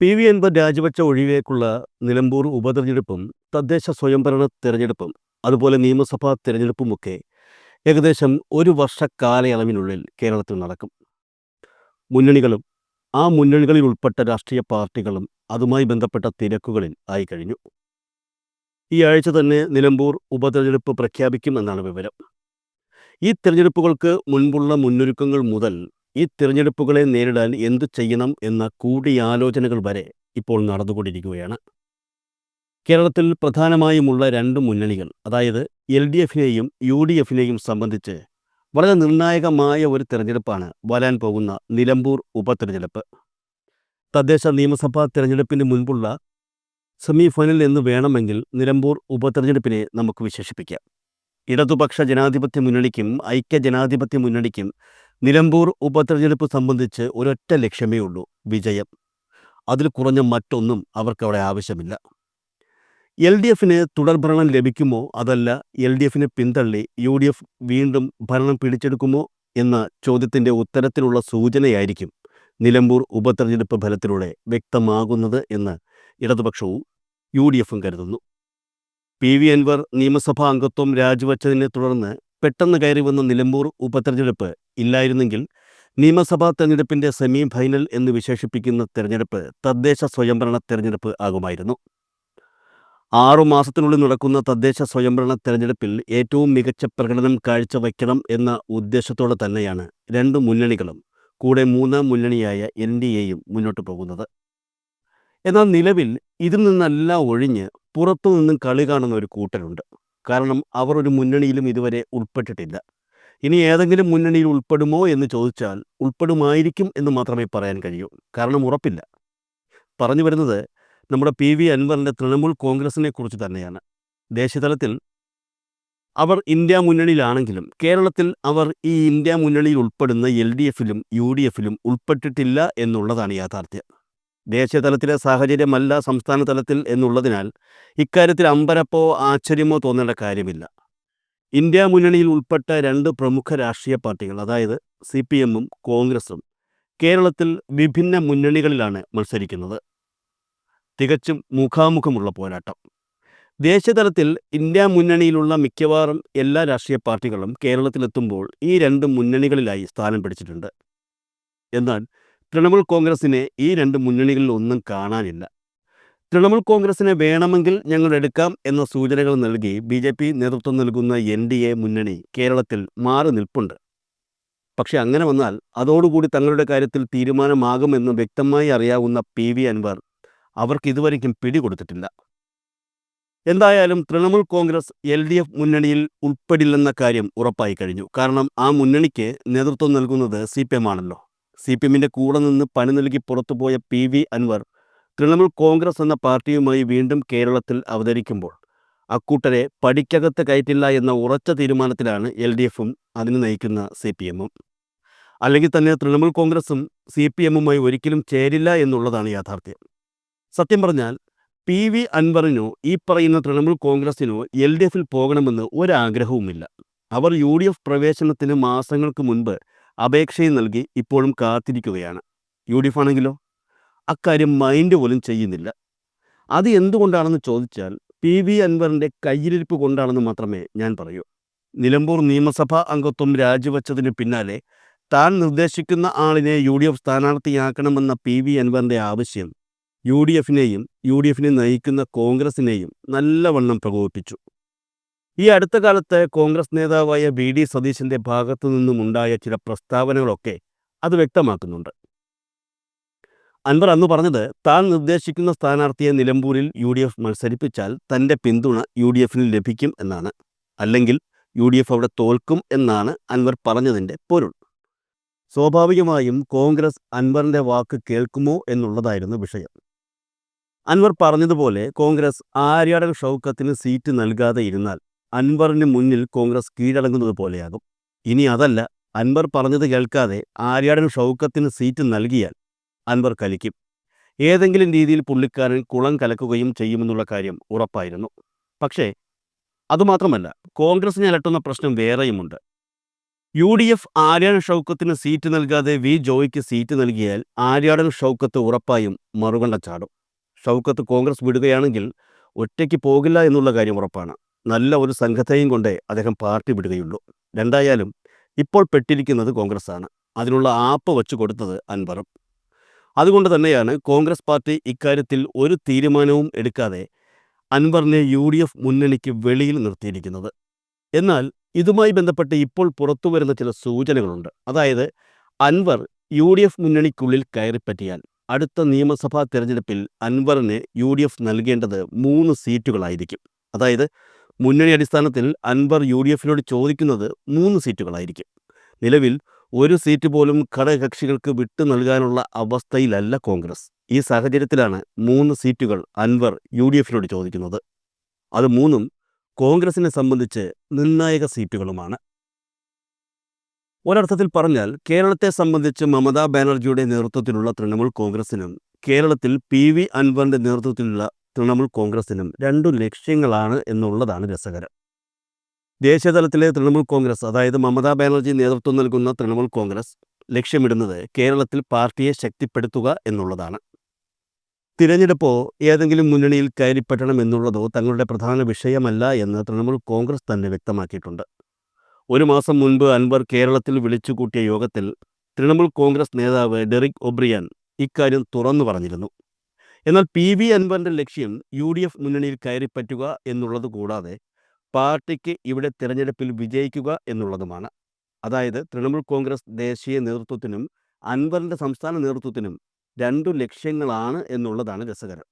P V Anwar രാജിവെച്ച ഒഴിവേക്കുള്ള നിലമ്പൂർ ഉപതെരഞ്ഞെടുപ്പും തദ്ദേശ സ്വയംഭരണ തെരഞ്ഞെടുപ്പും അതുപോലെ നിയമസഭാ തെരഞ്ഞെടുപ്പുമൊക്കെ ഏകദേശം ഒരു വർഷ കാലയളവിനുള്ളിൽ കേരളത്തിൽ നടക്കും. മുന്നണികളും ആ മുന്നണികളിൽ ഉൾപ്പെട്ട രാഷ്ട്രീയ പാർട്ടികളും അതുമായി ബന്ധപ്പെട്ട തിരക്കുകളിൽ ആയി കഴിഞ്ഞു. ഈ ആഴ്ച തന്നെ നിലമ്പൂർ ഉപതെരഞ്ഞെടുപ്പ് പ്രഖ്യാപിക്കും എന്നാണ് വിവരം. ഈ തിരഞ്ഞെടുപ്പുകൾക്ക് മുൻപുള്ള മുന്നൊരുക്കങ്ങൾ മുതൽ ഈ തിരഞ്ഞെടുപ്പുകളെ നേരിടാൻ എന്തു ചെയ്യണം എന്ന കൂടിയാലോചനകൾ വരെ ഇപ്പോൾ നടന്നുകൊണ്ടിരിക്കുകയാണ്. കേരളത്തിൽ പ്രധാനമായുമുള്ള രണ്ട് മുന്നണികൾ അതായത് എൽ ഡി എഫിനെയും യു ഡി എഫിനെയും സംബന്ധിച്ച് വളരെ നിർണായകമായ ഒരു തിരഞ്ഞെടുപ്പാണ് വരാൻ പോകുന്ന നിലമ്പൂർ ഉപതെരഞ്ഞെടുപ്പ്. തദ്ദേശ നിയമസഭാ തിരഞ്ഞെടുപ്പിന് മുൻപുള്ള സെമിഫൈനൽ എന്ന് വേണമെങ്കിൽ നിലമ്പൂർ ഉപതെരഞ്ഞെടുപ്പിനെ നമുക്ക് വിശേഷിപ്പിക്കാം. ഇടതുപക്ഷ ജനാധിപത്യ മുന്നണിക്കും ഐക്യ ജനാധിപത്യ മുന്നണിക്കും നിലമ്പൂർ ഉപതെരഞ്ഞെടുപ്പ് സംബന്ധിച്ച് ഒരൊറ്റ ലക്ഷ്യമേ ഉള്ളൂ വിജയം. അതിൽ കുറഞ്ഞ മറ്റൊന്നും അവർക്കവിടെ ആവശ്യമില്ല. എൽ ഡി എഫിന് തുടർഭരണം ലഭിക്കുമോ? അതല്ല എൽ ഡി എഫിനെ പിന്തള്ളി യു ഡി എഫ് വീണ്ടും ഭരണം പിടിച്ചെടുക്കുമോ എന്ന ചോദ്യത്തിന്റെ ഉത്തരത്തിലുള്ള സൂചനയായിരിക്കും നിലമ്പൂർ ഉപതെരഞ്ഞെടുപ്പ് ഫലത്തിലൂടെ വ്യക്തമാകുന്നത് എന്ന് ഇടതുപക്ഷവും യു ഡി എഫും കരുതുന്നു. പി വി അൻവർ നിയമസഭാ അംഗത്വം രാജിവെച്ചതിനെ തുടർന്ന് പെട്ടെന്ന് കയറി വന്ന നിലമ്പൂർ ഉപതെരഞ്ഞെടുപ്പ് ഇല്ലായിരുന്നെങ്കിൽ നിയമസഭാ തെരഞ്ഞെടുപ്പിന്റെ സെമി ഫൈനൽ എന്ന് വിശേഷിപ്പിക്കുന്ന തെരഞ്ഞെടുപ്പ് തദ്ദേശ സ്വയംഭരണ തെരഞ്ഞെടുപ്പ് ആകുമായിരുന്നു. ആറു മാസത്തിനുള്ളിൽ നടക്കുന്ന തദ്ദേശ സ്വയംഭരണ തെരഞ്ഞെടുപ്പിൽ ഏറ്റവും മികച്ച പ്രകടനം കാഴ്ചവയ്ക്കണം എന്ന ഉദ്ദേശത്തോടെ തന്നെയാണ് രണ്ട് മുന്നണികളും കൂടെ മൂന്നാം മുന്നണിയായ എൻ ഡി എയും മുന്നോട്ട് പോകുന്നത്. എന്നാൽ നിലവിൽ ഇതിൽ നിന്നെല്ലാം ഒഴിഞ്ഞ് പുറത്തു നിന്നും കളി കാണുന്ന ഒരു കൂട്ടരുണ്ട്. കാരണം അവർ ഒരു മുന്നണിയിലും ഇതുവരെ ഉൾപ്പെട്ടിട്ടില്ല. ഇനി ഏതെങ്കിലും മുന്നണിയിൽ ഉൾപ്പെടുമോ എന്ന് ചോദിച്ചാൽ ഉൾപ്പെടുമായിരിക്കും എന്ന് മാത്രമേ പറയാൻ കഴിയൂ. കാരണം ഉറപ്പില്ല. പറഞ്ഞു വരുന്നത് നമ്മുടെ പി വി അൻവറിന്റെ തൃണമൂൽ കോൺഗ്രസിനെ കുറിച്ച് തന്നെയാണ്. ദേശീയതലത്തിൽ അവർ ഇന്ത്യ മുന്നണിയിലാണെങ്കിലും കേരളത്തിൽ അവർ ഈ ഇന്ത്യ മുന്നണിയിൽ ഉൾപ്പെടുന്ന എൽ ഡി എഫിലും യു ഡി എഫിലും ഉൾപ്പെട്ടിട്ടില്ല എന്നുള്ളതാണ് യാഥാർത്ഥ്യം. ദേശീയ തലത്തിലെ സാഹചര്യമല്ല സംസ്ഥാന തലത്തിൽ എന്നുള്ളതിനാൽ ഇക്കാര്യത്തിൽ അമ്പരപ്പോ ആശ്ചര്യമോ തോന്നേണ്ട കാര്യമില്ല. ഇന്ത്യ മുന്നണിയിൽ ഉൾപ്പെട്ട രണ്ട് പ്രമുഖ രാഷ്ട്രീയ പാർട്ടികൾ അതായത് സി പി എമ്മും കോൺഗ്രസും കേരളത്തിൽ വിഭിന്ന മുന്നണികളിലാണ് മത്സരിക്കുന്നത്. തികച്ചും മുഖാമുഖമുള്ള പോരാട്ടം. ദേശീയതലത്തിൽ ഇന്ത്യ മുന്നണിയിലുള്ള മിക്കവാറും എല്ലാ രാഷ്ട്രീയ പാർട്ടികളും കേരളത്തിലെത്തുമ്പോൾ ഈ രണ്ട് മുന്നണികളിലായി സ്ഥാനം പിടിച്ചിട്ടുണ്ട്. എന്നാൽ തൃണമൂൽ കോൺഗ്രസിനെ ഈ രണ്ട് മുന്നണികളിൽ ഒന്നും കാണാനില്ല. തൃണമൂൽ കോൺഗ്രസിനെ വേണമെങ്കിൽ ഞങ്ങൾ എടുക്കാം എന്ന സൂചനകൾ നൽകി ബി ജെ പി നേതൃത്വം നൽകുന്ന എൻ ഡി എ മുന്നണി കേരളത്തിൽ മാറി നിൽപ്പുണ്ട്. പക്ഷെ അങ്ങനെ വന്നാൽ അതോടുകൂടി തങ്ങളുടെ കാര്യത്തിൽ തീരുമാനമാകുമെന്ന് വ്യക്തമായി അറിയാവുന്ന പി വി അൻവർ അവർക്ക് ഇതുവരെയ്ക്കും പിടികൊടുത്തിട്ടില്ല. എന്തായാലും Trinamool Congress L D F മുന്നണിയിൽ ഉൾപ്പെടില്ലെന്ന കാര്യം ഉറപ്പായി കഴിഞ്ഞു. കാരണം ആ മുന്നണിക്ക് നേതൃത്വം നൽകുന്നത് സി പി എം ആണല്ലോ. സി പി എമ്മിന്റെ കൂടെ നിന്ന് പണി നൽകി പുറത്തുപോയ P V Anvar Trinamool Congress എന്ന പാർട്ടിയുമായി വീണ്ടും കേരളത്തിൽ അവതരിക്കുമ്പോൾ അക്കൂട്ടരെ പടിക്കകത്ത് കയറ്റില്ല എന്ന ഉറച്ച തീരുമാനത്തിലാണ് എൽ ഡി എഫും അതിന് നയിക്കുന്ന സി പി എമ്മും. അല്ലെങ്കിൽ തന്നെ തൃണമൂൽ കോൺഗ്രസും സി പി എമ്മുമായി ഒരിക്കലും ചേരില്ല എന്നുള്ളതാണ് യാഥാർത്ഥ്യം. സത്യം പറഞ്ഞാൽ പി വി അൻവറിനോ ഈ പറയുന്ന തൃണമൂൽ കോൺഗ്രസിനോ എൽ ഡി എഫിൽ പോകണമെന്ന് ഒരാഗ്രഹവുമില്ല. അവർ യു ഡി എഫ് പ്രവേശനത്തിന് മാസങ്ങൾക്ക് മുൻപ് അപേക്ഷയും നൽകി ഇപ്പോഴും കാത്തിരിക്കുകയാണ്. യു ഡി എഫ് ആണെങ്കിലോ? അക്കാര്യം മൈൻഡ് പോലും ചെയ്യുന്നില്ല. അത് എന്തുകൊണ്ടാണെന്ന് ചോദിച്ചാൽ പി വി അൻവറിന്റെ കയ്യിലിരിപ്പ് കൊണ്ടാണെന്ന് മാത്രമേ ഞാൻ പറയൂ. നിലമ്പൂർ നിയമസഭാ അംഗത്വം രാജിവെച്ചതിന് പിന്നാലെ താൻ നിർദ്ദേശിക്കുന്ന ആളിനെ യു ഡി എഫ് സ്ഥാനാർത്ഥിയാക്കണമെന്ന പി വി അൻവറിന്റെ ആവശ്യം യു ഡി എഫിനെയും യു ഡി എഫിനെ നയിക്കുന്ന കോൺഗ്രസിനെയും നല്ലവണ്ണം പ്രകോപിപ്പിച്ചു. ഈ അടുത്ത കാലത്ത് കോൺഗ്രസ് നേതാവായ ബി ഡി സതീശന്റെ ഭാഗത്തു നിന്നുമുണ്ടായ ചില പ്രസ്താവനകളൊക്കെ അത് വ്യക്തമാക്കുന്നുണ്ട്. അൻവർ അന്ന് പറഞ്ഞത് താൻ നിർദ്ദേശിക്കുന്ന സ്ഥാനാർത്ഥിയെ നിലമ്പൂരിൽ യു ഡി എഫ് മത്സരിപ്പിച്ചാൽ തന്റെ പിന്തുണ യു ഡി എഫിന് ലഭിക്കും എന്നാണ്. അല്ലെങ്കിൽ യു ഡി എഫ് അവിടെ തോൽക്കും എന്നാണ് അൻവർ പറഞ്ഞതിന്റെ പൊരുൾ. സ്വാഭാവികമായും കോൺഗ്രസ് അൻവറിന്റെ വാക്ക് കേൾക്കുമോ എന്നുള്ളതായിരുന്നു വിഷയം. അൻവർ പറഞ്ഞതുപോലെ കോൺഗ്രസ് ആര്യാടൻ ഷൗക്കത്തിന് സീറ്റ് നൽകാതെ ഇരുന്നാൽ അൻവറിന് മുന്നിൽ കോൺഗ്രസ് കീഴടങ്ങുന്നത് പോലെയാകും. ഇനി അതല്ല അൻവർ പറഞ്ഞത് കേൾക്കാതെ ആര്യാടൻ ഷൗക്കത്തിന് സീറ്റ് നൽകിയാൽ അൻവർ കലിക്കും. ഏതെങ്കിലും രീതിയിൽ പുള്ളിക്കാരൻ കുളം കലക്കുകയും ചെയ്യുമെന്നുള്ള കാര്യം ഉറപ്പായിരുന്നു. പക്ഷേ അതുമാത്രമല്ല കോൺഗ്രസിനെ അലട്ടുന്ന പ്രശ്നം വേറെയുമുണ്ട്. യു ഡി എഫ് ആര്യാടൻ ഷൗക്കത്തിന് സീറ്റ് നൽകാതെ വി ജോയ്ക്ക് സീറ്റ് നൽകിയാൽ ആര്യാടൻ ഷൗക്കത്ത് ഉറപ്പായും മറുകണ്ട ചാടും. ഷൗക്കത്ത് കോൺഗ്രസ് വിടുകയാണെങ്കിൽ ഒറ്റയ്ക്ക് പോകില്ല എന്നുള്ള കാര്യം ഉറപ്പാണ്. നല്ല ഒരു സംഘത്തെയും കൊണ്ടേ അദ്ദേഹം പാർട്ടി വിടുകയുള്ളൂ. രണ്ടായാലും ഇപ്പോൾ പെട്ടിരിക്കുന്നത് കോൺഗ്രസ്സാണ്. അതിനുള്ള ആപ്പ് വച്ചു കൊടുത്തത് അൻവറും. അതുകൊണ്ട് തന്നെയാണ് കോൺഗ്രസ് പാർട്ടി ഇക്കാര്യത്തിൽ ഒരു തീരുമാനവും എടുക്കാതെ അൻവറിനെ യു ഡി എഫ് മുന്നണിക്ക് വെളിയിൽ നിർത്തിയിരിക്കുന്നത്. എന്നാൽ ഇതുമായി ബന്ധപ്പെട്ട് ഇപ്പോൾ പുറത്തു വരുന്ന ചില സൂചനകളുണ്ട്. അതായത് അൻവർ യു ഡി എഫ് മുന്നണിക്കുള്ളിൽ കയറിപ്പറ്റിയാൽ അടുത്ത നിയമസഭാ തെരഞ്ഞെടുപ്പിൽ അൻവറിന് യു ഡി എഫ് നൽകേണ്ടത് മൂന്ന് സീറ്റുകളായിരിക്കും. അതായത് മുന്നണി അടിസ്ഥാനത്തിൽ അൻവർ യു ഡി എഫിനോട് ചോദിക്കുന്നത് മൂന്ന് സീറ്റുകളായിരിക്കും. നിലവിൽ ഒരു സീറ്റ് പോലും ഘടകകക്ഷികൾക്ക് വിട്ടു നൽകാനുള്ള അവസ്ഥയിലല്ല കോൺഗ്രസ്. ഈ സാഹചര്യത്തിലാണ് മൂന്ന് സീറ്റുകൾ അൻവർ യു ഡി എഫിനോട് ചോദിക്കുന്നത്. അത് മൂന്നും കോൺഗ്രസിനെ സംബന്ധിച്ച് നിർണായക സീറ്റുകളുമാണ്. ഒരർത്ഥത്തിൽ പറഞ്ഞാൽ കേരളത്തെ സംബന്ധിച്ച് മമതാ ബാനർജിയുടെ നേതൃത്വത്തിലുള്ള തൃണമൂൽ കോൺഗ്രസിനും കേരളത്തിൽ പി വി അൻവറിന്റെ നേതൃത്വത്തിലുള്ള തൃണമൂൽ കോൺഗ്രസിനും രണ്ടു ലക്ഷ്യങ്ങളാണ് എന്നുള്ളതാണ് രസകരം. ദേശീയതലത്തിലെ തൃണമൂൽ കോൺഗ്രസ് അതായത് മമതാ ബാനർജി നേതൃത്വം നൽകുന്ന തൃണമൂൽ കോൺഗ്രസ് ലക്ഷ്യമിടുന്നത് കേരളത്തിൽ പാർട്ടിയെ ശക്തിപ്പെടുത്തുക എന്നുള്ളതാണ്. തിരഞ്ഞെടുപ്പോ ഏതെങ്കിലും മുന്നണിയിൽ കയറിപ്പറ്റണം എന്നുള്ളതോ തങ്ങളുടെ പ്രധാന വിഷയമല്ല എന്ന് തൃണമൂൽ കോൺഗ്രസ് തന്നെ വ്യക്തമാക്കിയിട്ടുണ്ട്. ഒരു മാസം മുൻപ് അൻവർ കേരളത്തിൽ വിളിച്ചുകൂട്ടിയ യോഗത്തിൽ തൃണമൂൽ കോൺഗ്രസ് നേതാവ് ഡെറിക് ഒബ്രിയാൻ ഇക്കാര്യം തുറന്നു പറഞ്ഞിരുന്നു. എന്നാൽ പി വി അൻവറിന്റെ ലക്ഷ്യം യു ഡി എഫ് മുന്നണിയിൽ കയറിപ്പറ്റുക എന്നുള്ളത് കൂടാതെ പാർട്ടിക്ക് ഇവിടെ തിരഞ്ഞെടുപ്പിൽ വിജയിക്കുക എന്നുള്ളതുമാണ്. അതായത് തൃണമൂൽ കോൺഗ്രസ് ദേശീയ നേതൃത്വത്തിനും അൻവറിന്റെ സംസ്ഥാന നേതൃത്വത്തിനും രണ്ടു ലക്ഷ്യങ്ങളാണ് എന്നുള്ളതാണ് രസകരം.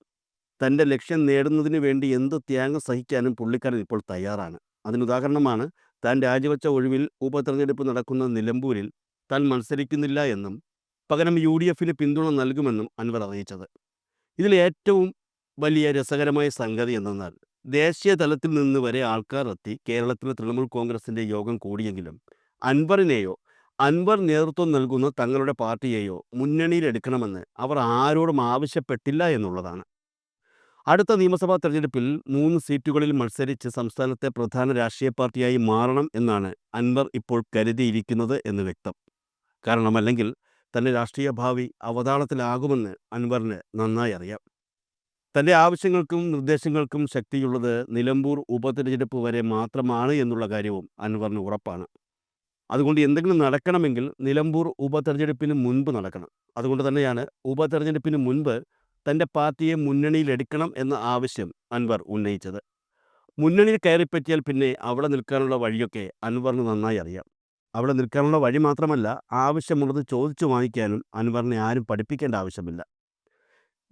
തന്റെ ലക്ഷ്യം നേടുന്നതിന് വേണ്ടി എന്ത് ത്യാഗം സഹിക്കാനും പുള്ളിക്കാരൻ ഇപ്പോൾ തയ്യാറാണ്. അതിനുദാഹരണമാണ് താൻ രാജിവെച്ച ഒഴിവിൽ ഉപതെരഞ്ഞെടുപ്പ് നടക്കുന്ന നിലമ്പൂരിൽ താൻ മത്സരിക്കുന്നില്ല എന്നും പകരം യു ഡി എഫിന് പിന്തുണ നൽകുമെന്നും അൻവർ അറിയിച്ചത്. ഇതിൽ ഏറ്റവും വലിയ രസകരമായ സംഗതി എന്തെന്നാൽ ദേശീയ തലത്തിൽ നിന്ന് വരെ ആൾക്കാർ എത്തി. കേരളത്തിലെ തൃണമൂൽ കോൺഗ്രസിന്റെ യോഗം കൂടിയെങ്കിലും അൻവറിനെയോ അൻവർ നേതൃത്വം നൽകുന്ന തങ്ങളുടെ പാർട്ടിയെയോ മുന്നണിയിലെടുക്കണമെന്ന് അവർ ആരോടും ആവശ്യപ്പെട്ടില്ല എന്നുള്ളതാണ്. അടുത്ത നിയമസഭാ തെരഞ്ഞെടുപ്പിൽ മൂന്ന് സീറ്റുകളിൽ മത്സരിച്ച് സംസ്ഥാനത്തെ പ്രധാന രാഷ്ട്രീയ പാർട്ടിയായി മാറണം എന്നാണ് അൻവർ ഇപ്പോൾ കരുതിയിരിക്കുന്നത് എന്ന് വ്യക്തം. കാരണം അല്ലെങ്കിൽ തന്റെ രാഷ്ട്രീയ ഭാവി അവതാളത്തിലാകുമെന്ന് അൻവറിന് നന്നായി അറിയാം. തന്റെ ആവശ്യങ്ങൾക്കും നിർദ്ദേശങ്ങൾക്കും ശക്തിയുള്ളത് നിലമ്പൂർ ഉപതെരഞ്ഞെടുപ്പ് വരെ മാത്രമാണ് എന്നുള്ള കാര്യവും അൻവറിന് ഉറപ്പാണ്. അതുകൊണ്ട് എന്തെങ്കിലും നടക്കണമെങ്കിൽ നിലമ്പൂർ ഉപതെരഞ്ഞെടുപ്പിന് മുൻപ് നടക്കണം. അതുകൊണ്ട് തന്നെയാണ് ഉപതെരഞ്ഞെടുപ്പിന് മുൻപ് തന്റെ പാർട്ടിയെ മുന്നണിയിലെടുക്കണം എന്ന ആവശ്യം അൻവർ ഉന്നയിച്ചത്. മുന്നണിയിൽ കയറിപ്പറ്റിയാൽ പിന്നെ അവിടെ നിൽക്കാനുള്ള വഴിയൊക്കെ അൻവറിന് നന്നായി അറിയാം. അവിടെ നിൽക്കാനുള്ള വഴി മാത്രമല്ല ആവശ്യമുള്ളത് ചോദിച്ചു വാങ്ങിക്കാനും അൻവറിനെ ആരും പഠിപ്പിക്കേണ്ട ആവശ്യമില്ല.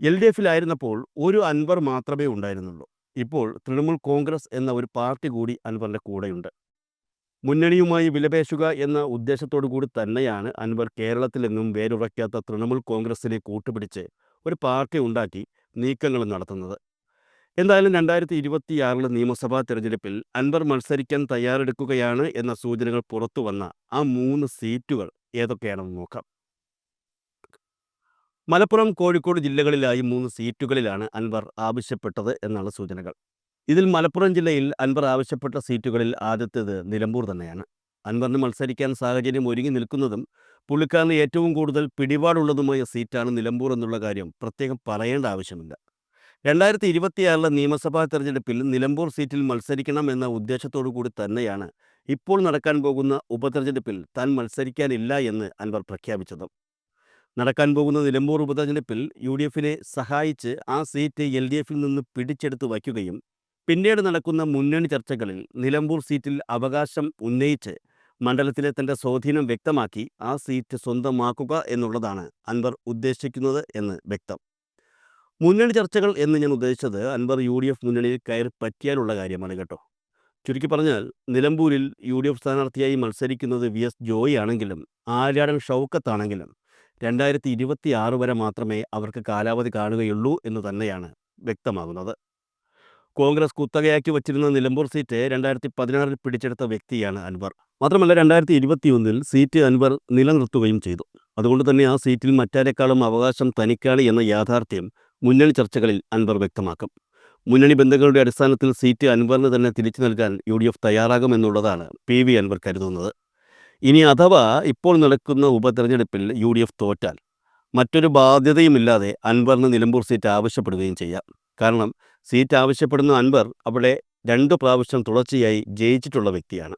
എൽ ഡി എഫിലായിരുന്നപ്പോൾ ഒരു അൻവർ മാത്രമേ ഉണ്ടായിരുന്നുള്ളൂ. ഇപ്പോൾ തൃണമൂൽ കോൺഗ്രസ് എന്ന ഒരു പാർട്ടി കൂടി അൻവറിന്റെ കൂടെയുണ്ട്. മുന്നണിയുമായി വിലപേശുക എന്ന ഉദ്ദേശത്തോടു കൂടി തന്നെയാണ് അൻവർ കേരളത്തിലെങ്ങും വേരുറയ്ക്കാത്ത തൃണമൂൽ കോൺഗ്രസിനെ കൂട്ടുപിടിച്ച് ഒരു പാർട്ടി ഉണ്ടാക്കി നീക്കങ്ങൾ നടത്തുന്നത്. എന്തായാലും രണ്ടായിരത്തി ഇരുപത്തിയാറിലെ നിയമസഭാ തെരഞ്ഞെടുപ്പിൽ അൻവർ മത്സരിക്കാൻ തയ്യാറെടുക്കുകയാണ് എന്ന സൂചനകൾ പുറത്തു വന്ന ആ മൂന്ന് സീറ്റുകൾ ഏതൊക്കെയാണെന്ന് നോക്കാം. മലപ്പുറം കോഴിക്കോട് ജില്ലകളിലായി മൂന്ന് സീറ്റുകളിലാണ് അൻവർ ആവശ്യപ്പെട്ടത് എന്നാണ് സൂചനകൾ. ഇതിൽ മലപ്പുറം ജില്ലയിൽ അൻവർ ആവശ്യപ്പെട്ട സീറ്റുകളിൽ ആദ്യത്തേത് നിലമ്പൂർ തന്നെയാണ്. അൻവറിന് മത്സരിക്കാൻ സാഹചര്യം ഒരുങ്ങി നിൽക്കുന്നതും പുള്ളിക്കാരന് ഏറ്റവും കൂടുതൽ പിടിപാടുള്ളതുമായ സീറ്റാണ് നിലമ്പൂർ എന്നുള്ള കാര്യം പ്രത്യേകം പറയേണ്ട ആവശ്യമില്ല. രണ്ടായിരത്തി ഇരുപത്തിയാറിലെ നിയമസഭാ തെരഞ്ഞെടുപ്പിൽ നിലമ്പൂർ സീറ്റിൽ മത്സരിക്കണം എന്ന ഉദ്ദേശത്തോടു കൂടി തന്നെയാണ് ഇപ്പോൾ നടക്കാൻ പോകുന്ന ഉപതെരഞ്ഞെടുപ്പിൽ താൻ മത്സരിക്കാനില്ല എന്ന് അൻവർ പ്രഖ്യാപിച്ചത്. നടക്കാൻ പോകുന്ന നിലമ്പൂർ ഉപതെരഞ്ഞെടുപ്പിൽ യു ഡി എഫിനെ സഹായിച്ച് ആ സീറ്റ് എൽ ഡി എഫിൽ നിന്ന് പിടിച്ചെടുത്ത് വയ്ക്കുകയും പിന്നീട് നടക്കുന്ന മുന്നണി ചർച്ചകളിൽ നിലമ്പൂർ സീറ്റിൽ അവകാശം ഉന്നയിച്ച് മണ്ഡലത്തിലെ തന്റെ സ്വാധീനം വ്യക്തമാക്കി ആ സീറ്റ് സ്വന്തമാക്കുക എന്നുള്ളതാണ് അൻവർ ഉദ്ദേശിക്കുന്നത് എന്ന് വ്യക്തം. മുന്നണി ചർച്ചകൾ എന്ന് ഞാൻ ഉദ്ദേശിച്ചത് അൻവർ യു ഡി എഫ് മുന്നണിയിൽ കയറി പറ്റിയാലുള്ള കാര്യമാണ് കേട്ടോ. ചുരുക്കി പറഞ്ഞാൽ നിലമ്പൂരിൽ യു ഡി എഫ് സ്ഥാനാർത്ഥിയായി മത്സരിക്കുന്നത് വി എസ് ജോയി ആണെങ്കിലും ആര്യാടൻ ഷൗക്കത്താണെങ്കിലും രണ്ടായിരത്തി ഇരുപത്തി ആറ് വരെ മാത്രമേ അവർക്ക് കാലാവധി കാണുകയുള്ളൂ എന്ന് തന്നെയാണ് വ്യക്തമാകുന്നത്. കോൺഗ്രസ് കുത്തകയാക്കി വച്ചിരുന്ന നിലമ്പൂർ സീറ്റ് രണ്ടായിരത്തി പതിനാറിൽ പിടിച്ചെടുത്ത വ്യക്തിയാണ് അൻവർ. മാത്രമല്ല രണ്ടായിരത്തി ഇരുപത്തിയൊന്നിൽ സീറ്റ് അൻവർ നിലനിർത്തുകയും ചെയ്തു. അതുകൊണ്ട് തന്നെ ആ സീറ്റിൽ മറ്റാരെക്കാളും അവകാശം തനിക്കാണ് എന്ന യാഥാർത്ഥ്യം മുന്നണി ചർച്ചകളിൽ അൻവർ വ്യക്തമാക്കും. മുന്നണി ബന്ധങ്ങളുടെ അടിസ്ഥാനത്തിൽ സീറ്റ് അൻവറിന് തന്നെ തിരിച്ചു നൽകാൻ യു ഡി എഫ് തയ്യാറാകുമെന്നുള്ളതാണ് പി വി അൻവർ കരുതുന്നത്. ഇനി അഥവാ ഇപ്പോൾ നടക്കുന്ന ഉപതെരഞ്ഞെടുപ്പിൽ യു ഡി എഫ് തോറ്റാൽ മറ്റൊരു ബാധ്യതയുമില്ലാതെ അൻവറിന് നിലമ്പൂർ സീറ്റ് ആവശ്യപ്പെടുകയും ചെയ്യാം. കാരണം സീറ്റ് ആവശ്യപ്പെടുന്ന അൻവർ അവിടെ രണ്ട് പ്രാവശ്യം തുടർച്ചയായി ജയിച്ചിട്ടുള്ള വ്യക്തിയാണ്.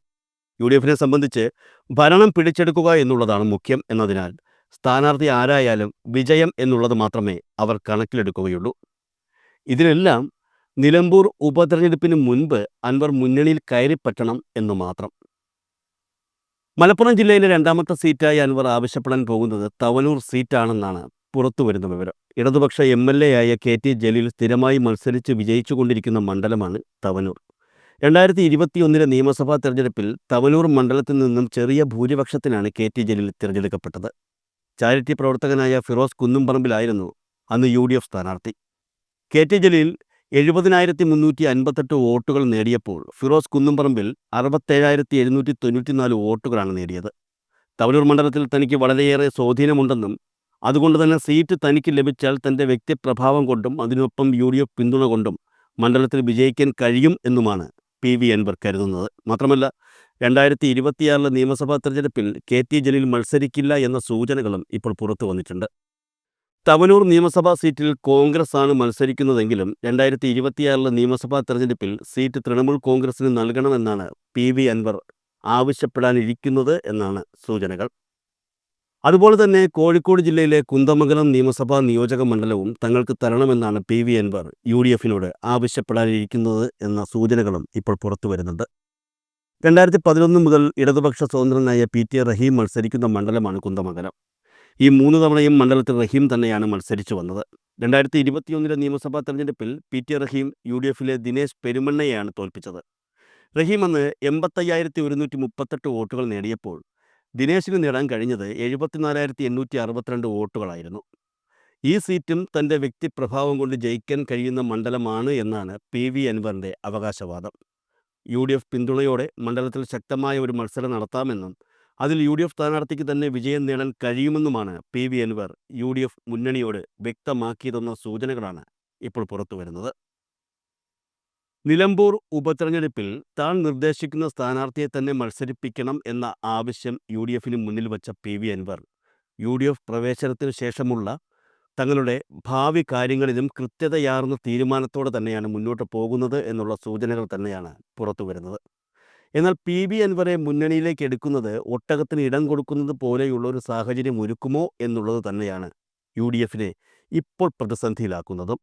യു ഡി എഫിനെ സംബന്ധിച്ച് ഭരണം പിടിച്ചെടുക്കുക എന്നുള്ളതാണ് മുഖ്യം എന്നതിനാൽ സ്ഥാനാർത്ഥി ആരായാലും വിജയം എന്നുള്ളത് മാത്രമേ അവർ കണക്കിലെടുക്കുകയുള്ളൂ. ഇതിനെല്ലാം നിലമ്പൂർ ഉപതെരഞ്ഞെടുപ്പിന് മുൻപ് അൻവർ മുന്നണിയിൽ കയറിപ്പറ്റണം എന്ന് മാത്രം. മലപ്പുറം ജില്ലയിലെ രണ്ടാമത്തെ സീറ്റായി അൻവർ ആവശ്യപ്പെടാൻ പോകുന്നത് തവനൂർ സീറ്റാണെന്നാണ് പുറത്തുവരുന്ന വിവരം. ഇടതുപക്ഷ എം എൽ എ ആയ കെ ടി ജലീൽ സ്ഥിരമായി മത്സരിച്ച് വിജയിച്ചുകൊണ്ടിരിക്കുന്ന മണ്ഡലമാണ് തവനൂർ. രണ്ടായിരത്തി ഇരുപത്തിയൊന്നിലെ നിയമസഭാ തെരഞ്ഞെടുപ്പിൽ തവനൂർ മണ്ഡലത്തിൽ നിന്നും ചെറിയ ഭൂരിപക്ഷത്തിനാണ് കെ ടി ജലീൽ തിരഞ്ഞെടുക്കപ്പെട്ടത്. ചാരിറ്റി പ്രവർത്തകനായ ഫിറോസ് കുന്നുംപറമ്പിലായിരുന്നു അന്ന് യു ഡി എഫ് സ്ഥാനാർത്ഥി. കെ ടി ജലീൽ എഴുപതിനായിരത്തി മുന്നൂറ്റി അൻപത്തെട്ട് വോട്ടുകൾ നേടിയപ്പോൾ ഫിറോസ് കുന്നുംപറമ്പിൽ അറുപത്തേഴായിരത്തി എഴുന്നൂറ്റി തൊണ്ണൂറ്റിനാല് വോട്ടുകളാണ് നേടിയത്. തവനൂർ മണ്ഡലത്തിൽ തനിക്ക് വളരെയേറെ സ്വാധീനമുണ്ടെന്നും അതുകൊണ്ട് തന്നെ സീറ്റ് തനിക്ക് ലഭിച്ചാൽ തന്റെ വ്യക്തിപ്രഭാവം കൊണ്ടും അതിനൊപ്പം യു ഡി എഫ് പിന്തുണ കൊണ്ടും മണ്ഡലത്തിൽ വിജയിക്കാൻ കഴിയും എന്നുമാണ് പി വി അൻവർ കരുതുന്നത്. മാത്രമല്ല രണ്ടായിരത്തി ഇരുപത്തിയാറിലെ നിയമസഭാ തെരഞ്ഞെടുപ്പിൽ കെ ടി ജലീൽ മത്സരിക്കില്ല എന്ന സൂചനകളും ഇപ്പോൾ പുറത്തു വന്നിട്ടുണ്ട്. തവനൂർ നിയമസഭാ സീറ്റിൽ കോൺഗ്രസ് ആണ് മത്സരിക്കുന്നതെങ്കിലും രണ്ടായിരത്തി ഇരുപത്തിയാറിലെ നിയമസഭാ തെരഞ്ഞെടുപ്പിൽ സീറ്റ് തൃണമൂൽ കോൺഗ്രസിന് നൽകണമെന്നാണ് പി വി അൻവർ ആവശ്യപ്പെടാനിരിക്കുന്നത് എന്നാണ് സൂചനകൾ. അതുപോലെ തന്നെ കോഴിക്കോട് ജില്ലയിലെ കുന്ദമംഗലം നിയമസഭാ നിയോജക മണ്ഡലവും തങ്ങൾക്ക് തരണമെന്നാണ് P V Anvar U D എഫിനോട് ആവശ്യപ്പെടാനിരിക്കുന്നത് എന്ന സൂചനകളും ഇപ്പോൾ പുറത്തു വരുന്നുണ്ട്. രണ്ടായിരത്തി പതിനൊന്ന് മുതൽ ഇടതുപക്ഷ സ്വതന്ത്രനായ പി ടി റഹീം മത്സരിക്കുന്ന മണ്ഡലമാണ് കുന്ദമംഗലം. ഈ മൂന്ന് തവണയും മണ്ഡലത്തിൽ റഹീം തന്നെയാണ് മത്സരിച്ചു വന്നത്. രണ്ടായിരത്തി ഇരുപത്തിയൊന്നിലെ നിയമസഭാ തെരഞ്ഞെടുപ്പിൽ P T Raheem U D എഫിലെ ദിനേശ് പെരുമണ്ണയെയാണ് തോൽപ്പിച്ചത്. റഹീം അന്ന് എൺപത്തയ്യായിരത്തി ഒരുന്നൂറ്റി മുപ്പത്തെട്ട് വോട്ടുകൾ നേടിയപ്പോൾ ദിനേശിന് നേടാൻ കഴിഞ്ഞത് എഴുപത്തിനാലായിരത്തി എണ്ണൂറ്റി അറുപത്തിരണ്ട് വോട്ടുകളായിരുന്നു. ഈ സീറ്റും തന്റെ വ്യക്തിപ്രഭാവം കൊണ്ട് ജയിക്കാൻ കഴിയുന്ന മണ്ഡലമാണ് എന്നാണ് പി വി അൻവറിന്റെ അവകാശവാദം. യു ഡി എഫ് പിന്തുണയോടെ മണ്ഡലത്തിൽ ശക്തമായ ഒരു മത്സരം നടത്താമെന്നും അതിൽ യു ഡി എഫ് സ്ഥാനാർത്ഥിക്ക് തന്നെ വിജയം നേടാൻ കഴിയുമെന്നുമാണ് P. V. Anvar U D F മുന്നണിയോട് വ്യക്തമാക്കിയതെന്ന സൂചനകളാണ് ഇപ്പോൾ പുറത്തു വരുന്നത്. നിലമ്പൂർ ഉപതെരഞ്ഞെടുപ്പിൽ താൻ നിർദ്ദേശിക്കുന്ന സ്ഥാനാർത്ഥിയെ തന്നെ മത്സരിപ്പിക്കണം എന്ന ആവശ്യം യു ഡി എഫിന് മുന്നിൽ വച്ച P. V. Anvar U D F പ്രവേശനത്തിന് ശേഷമുള്ള തങ്ങളുടെ ഭാവി കാര്യങ്ങളിലും കൃത്യതയാർന്ന തീരുമാനത്തോടെ തന്നെയാണ് മുന്നോട്ട് പോകുന്നത് എന്നുള്ള സൂചനകൾ തന്നെയാണ് പുറത്തു വരുന്നത്. എന്നാൽ പി. ബി. അൻവറെ മുന്നണിയിലേക്ക് എടുക്കുന്നത് ഒട്ടകത്തിന് ഇടം കൊടുക്കുന്നത് പോലെയുള്ള ഒരു സാഹചര്യം ഒരുക്കുമോ എന്നുള്ളത് തന്നെയാണ് യു ഡി എഫിനെ ഇപ്പോൾ പ്രതിസന്ധിയിലാക്കുന്നതും.